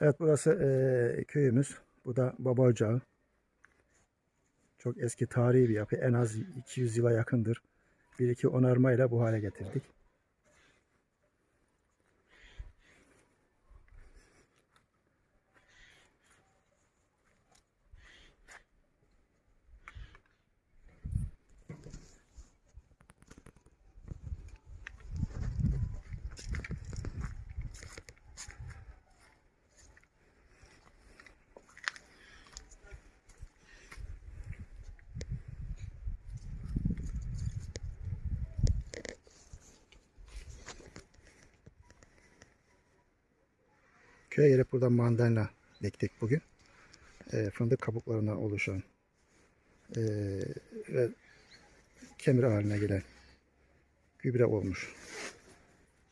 Evet burası eee, köyümüz. Bu da baba ocağı. Çok eski tarihi bir yapı. En az 200 yıla yakındır. Bir iki onarmayla bu hale getirdik. Köye gelip buradan mandalina diktik bugün. Eee, fındık kabuklarından oluşan eee, ve kemir haline gelen gübre olmuş.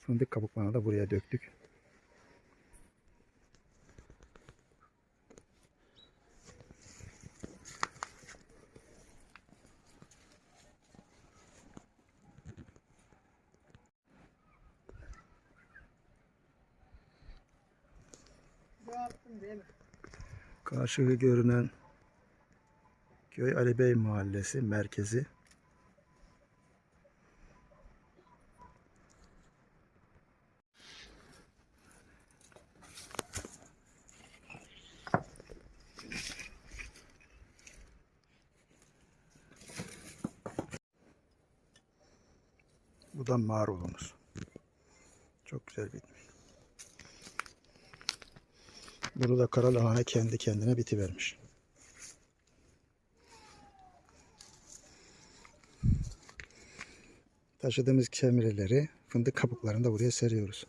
Fındık kabuklarını da buraya döktük. Karşı görünen köy Ali Bey Mahallesi merkezi. Bu da marulumuz. Çok güzel bitmiş. Bunu da kara lahana kendi kendine bitivermiş. Taşıdığımız kemirileri fındık kabuklarını da buraya seriyoruz.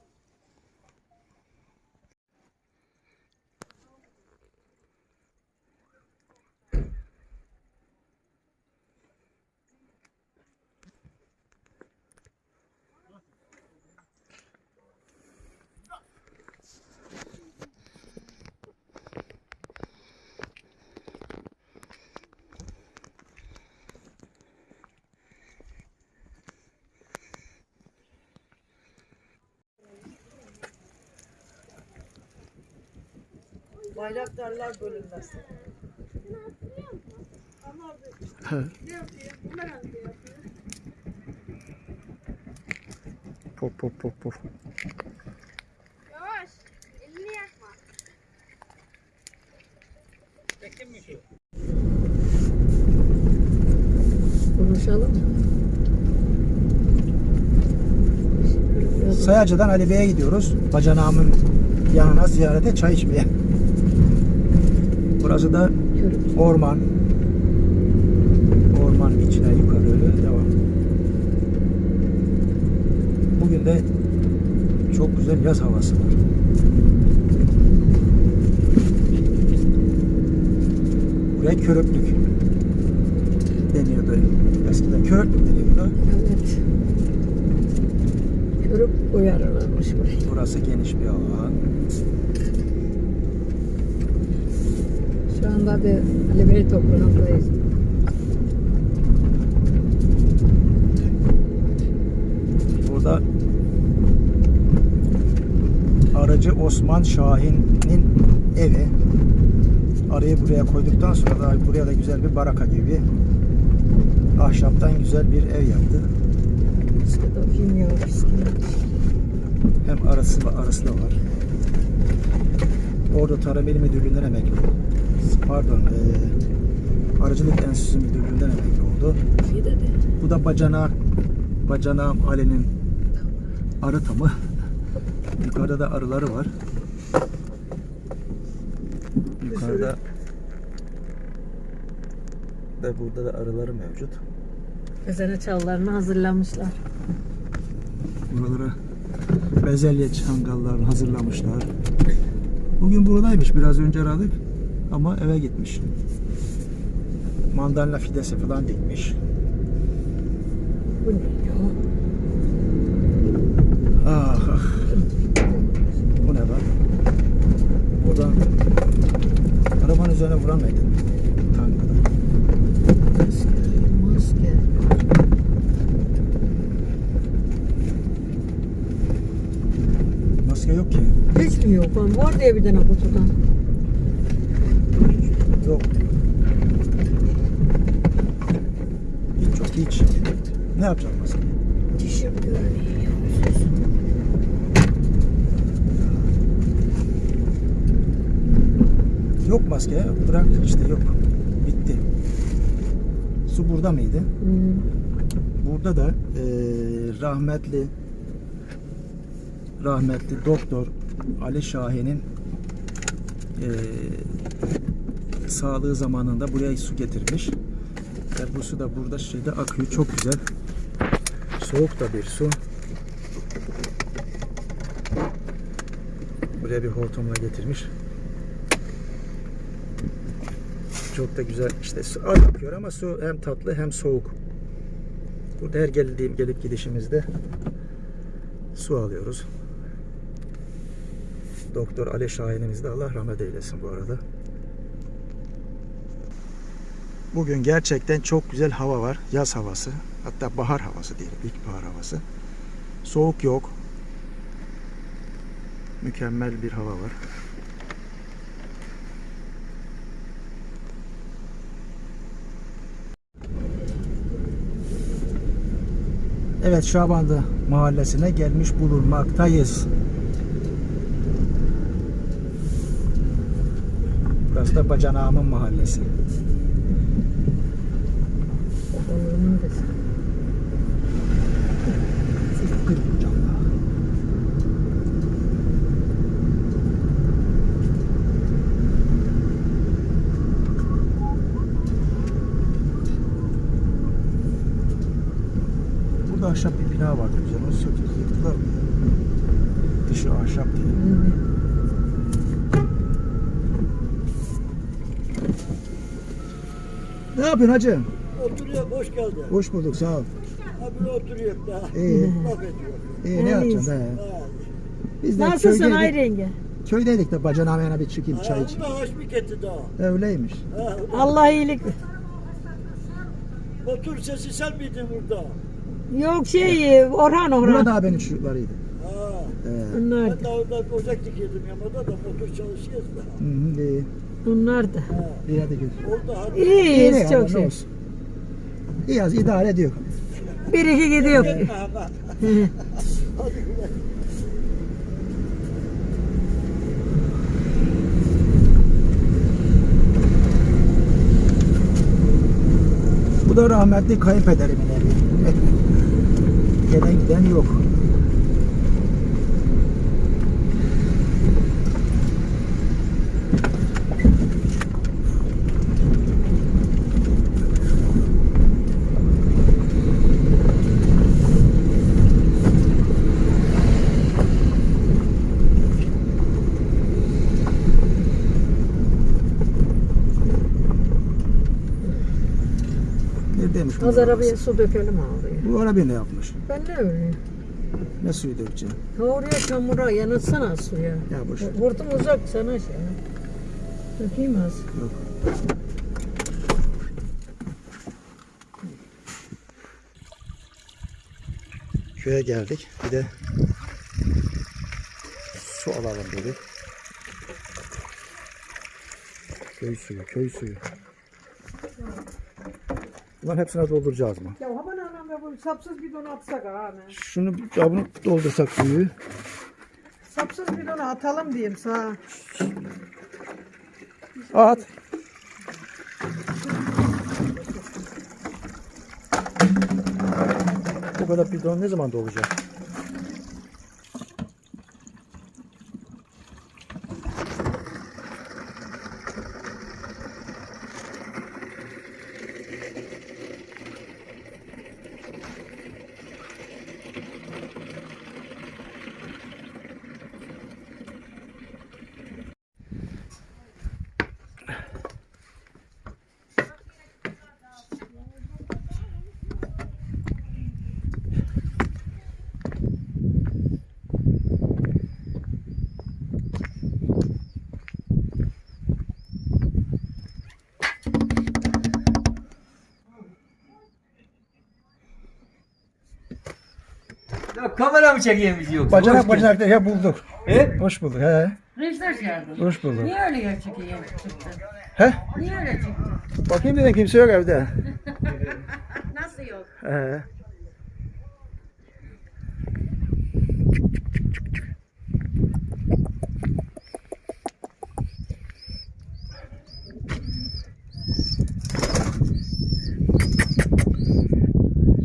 Bayraktarlar bölünmesi. Pop pop pop pop. Yavaş. Elini yakma. Konuşalım mı? Sayacı'dan Ali Bey'e gidiyoruz. Bacanağımın yanına ziyarete çay içmeye. Burası da orman. Orman içine yukarı devam. Bugün de çok güzel yaz havası var. Buraya köröklük deniyordu. Eskiden köröklük deniyordu. Evet. Körük uyarılırmış buraya. Burası geniş bir alan. Şu anda bir Ali Bey topluluğundayız. Burada aracı Osman Şahin'in evi. Arayı buraya koyduktan sonra da buraya da güzel bir baraka gibi ahşaptan güzel bir ev yaptı. Hem arası arası da var. Orada Tarım İl Müdürlüğü'nden emekli. Pardon, eee Arıcılık Enstitüsü Müdürlüğü'nden emekli oldu. İyi dedi. Bu da bacanak, bacanağım Ali'nin arı tamı. Yukarıda da arıları var. Yukarıda ve burada da arıları mevcut. Özene çallarını hazırlamışlar. Buralara bezelye çangallarını hazırlamışlar. Bugün buradaymış. Biraz önce aradık ama eve gitmiş. Mandalina fidesi falan dikmiş. Bu ne ya? Ah ah. Bu ne lan? Buradan arabanın üzerine vuramaydın. Tankada. Maske. Maske. Maske yok ki. Hiç mi yok? Var diye bir tane kutuda. Yok. Hiç yok hiç. Ne yapacağım maske? Dişim görünüyor. Yok maske. Bırak işte yok. Bitti. Su burada mıydı? Hmm. Burada da eee, rahmetli rahmetli doktor Ali Şahin'in eee, sağlığı zamanında buraya su getirmiş. Ve bu su da burada şeyde akıyor. Çok güzel. Soğuk da bir su. Buraya bir hortumla getirmiş. Çok da güzel işte su az akıyor ama su hem tatlı hem soğuk. Burada her geldiğim gelip gidişimizde su alıyoruz. Doktor Ali Şahin'imiz de Allah rahmet eylesin bu arada. Bugün gerçekten çok güzel hava var. Yaz havası. Hatta bahar havası diyelim. İlkbahar havası. Soğuk yok. Mükemmel bir hava var. Evet Şabandı mahallesine gelmiş bulunmaktayız. Burası da Bacanağımın mahallesi. Oğlumun da Burada ahşap bir bina vardı güzel. Onu söküp yıktılar mı? ya? Dışı ahşap diye. Ne yapıyorsun hacı? Oturuyor, hoş geldin. Hoş bulduk sağ ol. Abi oturuyor daha. İyi. Laf ediyor. İyi ne yapacaksın he? Ha. Biz de Nasılsın köydeydik. ay rengi? Köydeydik de bacanağına bir çıkayım çay içeyim. bu da haşmik eti daha. Öyleymiş. Ha, Allah iyilik. motor sesi sen miydin burada? Yok şey Orhan Orhan. Burada benim çocuklarıydı. Ha. Ee, Onlar Ben de da. orada ocak dikiyordum yamada da motor çalışıyoruz da. hı hı, iyi. Onlar da. Ha. İyi hadi gör. Orada hadi. İyiyiz ne çok ne şey. olsun. İyi az idare ediyor. Bir iki gidiyor. Gelme. Hadi güle. Bu da rahmetli kayınpederimin evi. Gelen giden yok. Neredeymiş bu Az arabaya su dökelim oraya. Bu araba ne yapmış? Ben ne öyle? Ne suyu dökeceğim? Ha oraya çamura yanıtsana suya. Ya boş ver. Hortum uzak sana şey. Dökeyim az. Yok. Köye geldik. Bir de su alalım dedik. Köy suyu, köy suyu. Bunların hepsine dolduracağız mı? Ya aman anam ya bu sapsız bidonu atsak ha. Şunu ya bunu doldursak suyu. Sapsız bidonu atalım diyeyim sana. At. Bu kadar bidon ne zaman dolacak? Kamera mı çekeyim bizi yoksa? Bacanak Hoş bacanak diye ya bulduk. He? Hoş bulduk. He. Reisler geldin. Hoş bulduk. Niye öyle gerçekten çıktı? He? Niye öyle çıktı? Bakayım dedim kimse yok evde. Nasıl yok? He.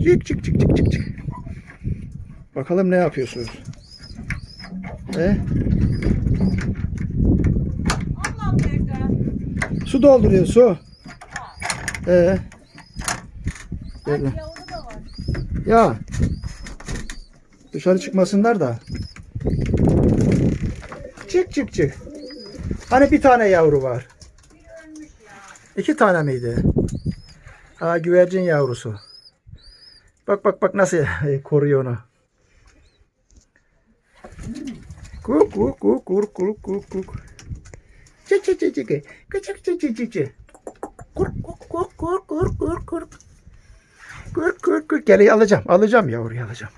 Çık çık çık çık çık çık. Bakalım ne yapıyorsunuz? He? Su dolduruyor su. Ee. Lan. Ya. Dışarı çıkmasınlar da. Çık çık çık. Hani bir tane yavru var. İki tane miydi? Ha güvercin yavrusu. Bak bak bak nasıl koruyor onu. Kuk kuk kuk kuk kuk kuk kuk. Çık çık çık çık. Küçük çık çık çık çık. Kurk kurk kurk kurk kurk kurk kurk. Kurk kurk kurk. Alacağım. Alacağım yavruyu alacağım.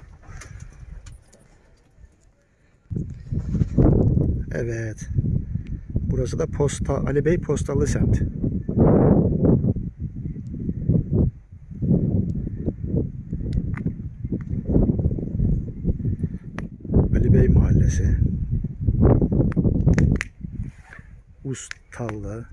Evet. Burası da Posta Ali Bey Postalı semt. Ali Ustallı.